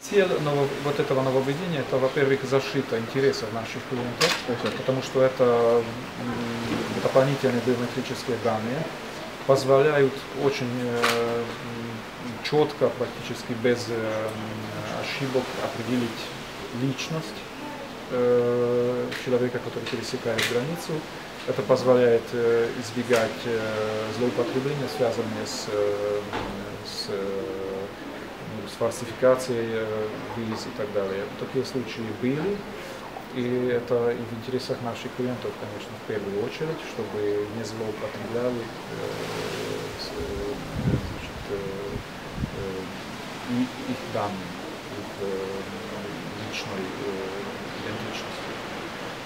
Цель ново- вот этого нововведения, это, во-первых, защита интересов наших клиентов, потому что это дополнительные биометрические данные позволяют очень э, четко, практически без э, ошибок определить личность э, человека, который пересекает границу. Это позволяет э, избегать э, злоупотребления, связанные с, э, с фальсификацией э, виз и так далее. Такие случаи были, и это и в интересах наших клиентов, конечно, в первую очередь, чтобы не злоупотребляли э, э, значит, их данными, их личной идентичностью.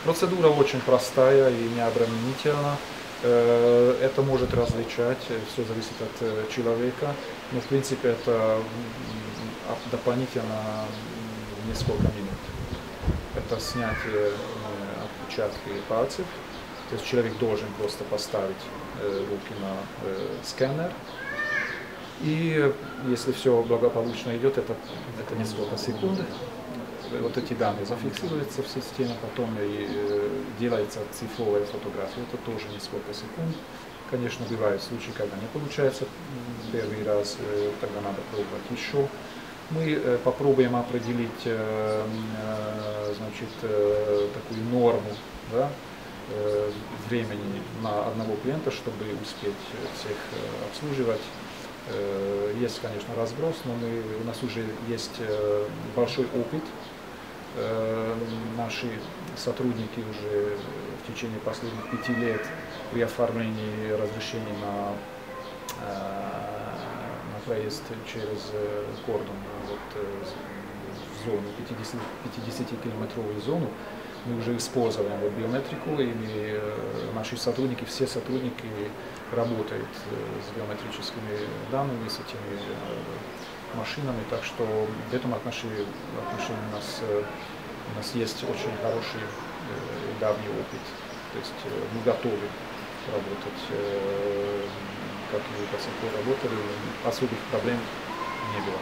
Процедура очень простая и необременительна. Это может различать, все зависит от человека, но в принципе это дополнительно несколько минут. Это снятие э, отпечатки пальцев, то есть человек должен просто поставить э, руки на э, сканер, и если все благополучно идет, это, это несколько секунд. Вот эти данные зафиксируются в системе, потом и делается цифровая фотография, это тоже несколько секунд. Конечно, бывают случаи, когда не получается первый раз, тогда надо пробовать еще. Мы э, попробуем определить э, э, значит, такую норму да, времени на одного клиента, чтобы успеть всех обслуживать. Есть, конечно, разброс, но мы, у нас уже есть большой опыт. Наши сотрудники уже в течение последних пяти лет при оформлении разрешений на проезд через э, кордон вот, э, в зону, 50, 50-километровую зону, мы уже используем вот биометрику, и э, наши сотрудники, все сотрудники работают э, с биометрическими данными, с этими э, машинами, так что в этом отношении, отношении у, нас, э, у нас есть очень хороший э, давний опыт. То есть э, мы готовы работать, э, как до сих пор работали, особых проблем не было.